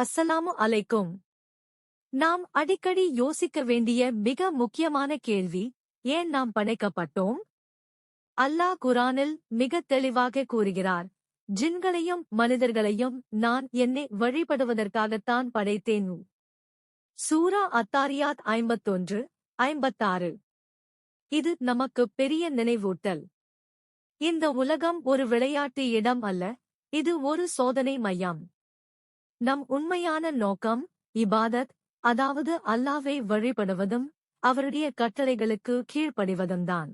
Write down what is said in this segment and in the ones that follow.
அஸ்ஸலாமு அலைக்கும். நாம் அடிக்கடி யோசிக்க வேண்டிய மிக முக்கியமான கேள்வி ஏன் நாம் படைக்கப்பட்டோம்? அல்லாஹ் குரானில் மிக தெளிவாக கூறுகிறார் ஜின்களையும் மனிதர்களையும் நான் என்னை வழிபடுவதற்காகத்தான் படைத்தேன். சூரா அத்தாரியாத் ஐம்பத்தொன்று ஐம்பத்தாறு. இது நமக்கு பெரிய நினைவூட்டல். இந்த உலகம் ஒரு விளையாட்டு இடம் அல்ல இது ஒரு சோதனை மையம். நம் உண்மையான நோக்கம் இபாதத் அதாவது அல்லாவை வழிபடுவதும் அவருடைய கட்டளைகளுக்கு கீழ்ப்படிவதும்தான்.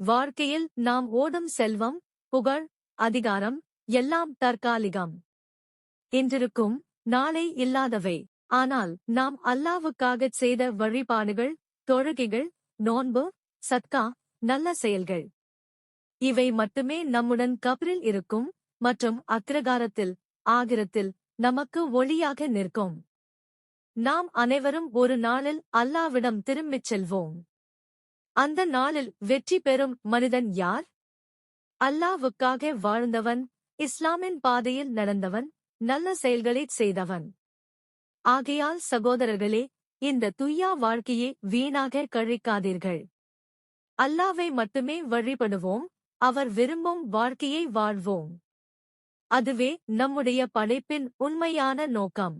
வாழ்க்கையில் நாம் ஓடும் செல்வம் புகழ் அதிகாரம் எல்லாம் தற்காலிகம். இன்றிருக்கும் நாளை இல்லாதவை. ஆனால் நாம் அல்லாவுக்காக செய்த வழிபாடுகள் தொழுகைகள் நோன்பு சத்கா நல்ல செயல்கள். இவை மட்டுமே நம்முடன் கபரில் இருக்கும் மற்றும் அக்கிரகாரத்தில் ஆகிரத்தில் நமக்கு ஒளியாக நிற்கும். நாம் அனைவரும் ஒரு நாளில் அல்லாவிடம் திரும்பிச் செல்வோம். அந்த நாளில் வெற்றி பெறும் மனிதன் யார்? அல்லாவுக்காக வாழ்ந்தவன் இஸ்லாமின் பாதையில் நடந்தவன் நல்ல செயல்களைச் செய்தவன். ஆகையால் சகோதரர்களே இந்த துய்யா வாழ்க்கையை வீணாக கழிக்காதீர்கள். அல்லாவை மட்டுமே வழிபடுவோம் அவர் விரும்பும் வாழ்க்கையை வாழ்வோம். அதுவே நம்முடைய படைப்பின் உண்மையான நோக்கம்.